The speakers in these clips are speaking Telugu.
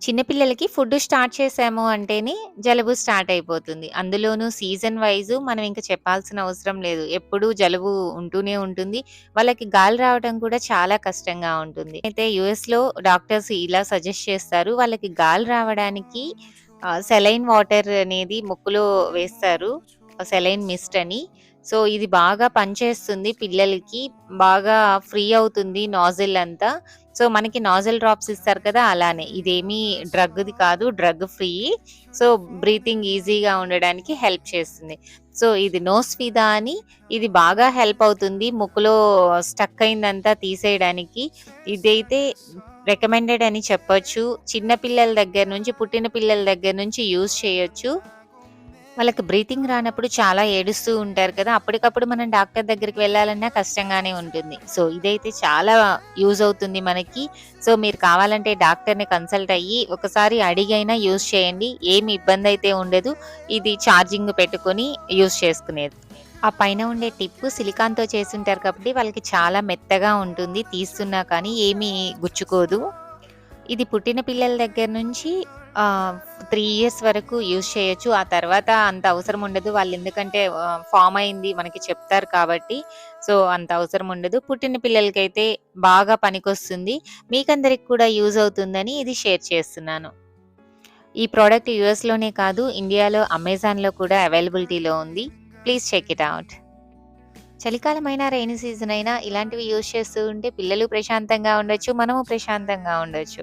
చిన్నపిల్లలకి ఫుడ్ స్టార్ట్ చేసాము అంటేనే జలుబు స్టార్ట్ అయిపోతుంది. అందులోనూ సీజన్ వైజ్ మనం ఇంకా చెప్పాల్సిన అవసరం లేదు. ఎప్పుడూ జలుబు ఉంటూనే ఉంటుంది. వాళ్ళకి గాలి రావడం కూడా చాలా కష్టంగా ఉంటుంది. అయితే యూఎస్‌లో డాక్టర్స్ ఇలా సజెస్ట్ చేస్తారు. వాళ్ళకి గాలి రావడానికి సెలైన్ వాటర్ అనేది ముక్కులో వేస్తారు. సెలైన్ మిస్ట్ అని. సో, ఇది బాగా పనిచేస్తుంది పిల్లలకి. బాగా ఫ్రీ అవుతుంది నాజిల్ అంతా. సో, మనకి నాజల్ డ్రాప్స్ ఇస్తారు కదా! అలానే. ఇదేమీ డ్రగ్‌ది కాదు. Drug free. సో, బ్రీతింగ్ ఈజీగా ఉండడానికి హెల్ప్ చేస్తుంది. సో, ఇది నోస్‌ఫిదా అని ఇది బాగా హెల్ప్ అవుతుంది. ముక్కులో స్టక్ అయిందంతా తీసేయడానికి. ఇదైతే రికమెండెడ్ అని చెప్పొచ్చు. చిన్న పిల్లల దగ్గర నుంచి, పుట్టిన పిల్లల దగ్గర నుంచి యూజ్ చేయొచ్చు. వాళ్ళకి బ్రీతింగ్ రానప్పుడు చాలా ఏడుస్తూ ఉంటారు కదా! అప్పటికప్పుడు మనం డాక్టర్ దగ్గరికి వెళ్ళాలన్నా కష్టంగానే ఉంటుంది. సో, ఇదైతే చాలా యూజ్ అవుతుంది మనకి. సో, మీరు కావాలంటే డాక్టర్‌ని కన్సల్ట్ అయ్యి ఒకసారి అడిగైనా యూజ్ చేయండి. ఏమి ఇబ్బంది అయితే ఉండదు. ఇది ఛార్జింగ్ పెట్టుకొని యూజ్ చేసుకునేది. ఆ పైన ఉండే టిప్పు సిలికాన్‌తో చేసుంటారు కాబట్టి వాళ్ళకి చాలా మెత్తగా ఉంటుంది. తీస్తున్నా కానీ ఏమీ గుచ్చుకోదు. ఇది పుట్టిన పిల్లల దగ్గర నుంచి త్రీ ఇయర్స్ వరకు యూజ్ చేయొచ్చు. ఆ తర్వాత అంత అవసరం ఉండదు. వాళ్ళు ఎందుకంటే ఫామ్ అయింది మనకి చెప్తారు కాబట్టి. సో, అంత అవసరం ఉండదు. పుట్టిన పిల్లలకైతే బాగా పనికొస్తుంది. మీకందరికి కూడా యూజ్ అవుతుందని ఇది షేర్ చేస్తున్నాను. ఈ ప్రోడక్ట్ యూఎస్‌లోనే కాదు ఇండియాలో అమెజాన్‌లో కూడా అవైలబిలిటీలో ఉంది. ప్లీజ్ చెక్ ఇట్ అవుట్ చలికాలమైనా, రైన్ సీజన్ అయినా ఇలాంటివి యూజ్ చేస్తూ ఉంటే పిల్లలు ప్రశాంతంగా ఉండొచ్చు. మనము ప్రశాంతంగా ఉండొచ్చు.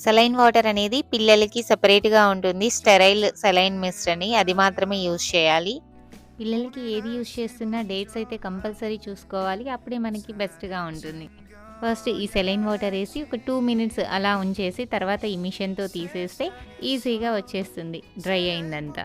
సెలైన్ వాటర్ అనేది పిల్లలకి సపరేట్గా ఉంటుంది. స్టెరైల్ సెలైన్ మిస్ట్ అని అది మాత్రమే యూజ్ చేయాలి. పిల్లలకి ఏది యూజ్ చేస్తున్నా డేట్స్ అయితే కంపల్సరీ చూసుకోవాలి. అప్పుడే మనకి బెస్ట్‌గా ఉంటుంది. ఫస్ట్ ఈ సెలైన్ వాటర్ వేసి ఒక టూ మినిట్స్ అలా ఉంచేసి తర్వాత ఈ మిషన్‌తో తీసేస్తే ఈజీగా వచ్చేస్తుంది డ్రై అయిందంతా.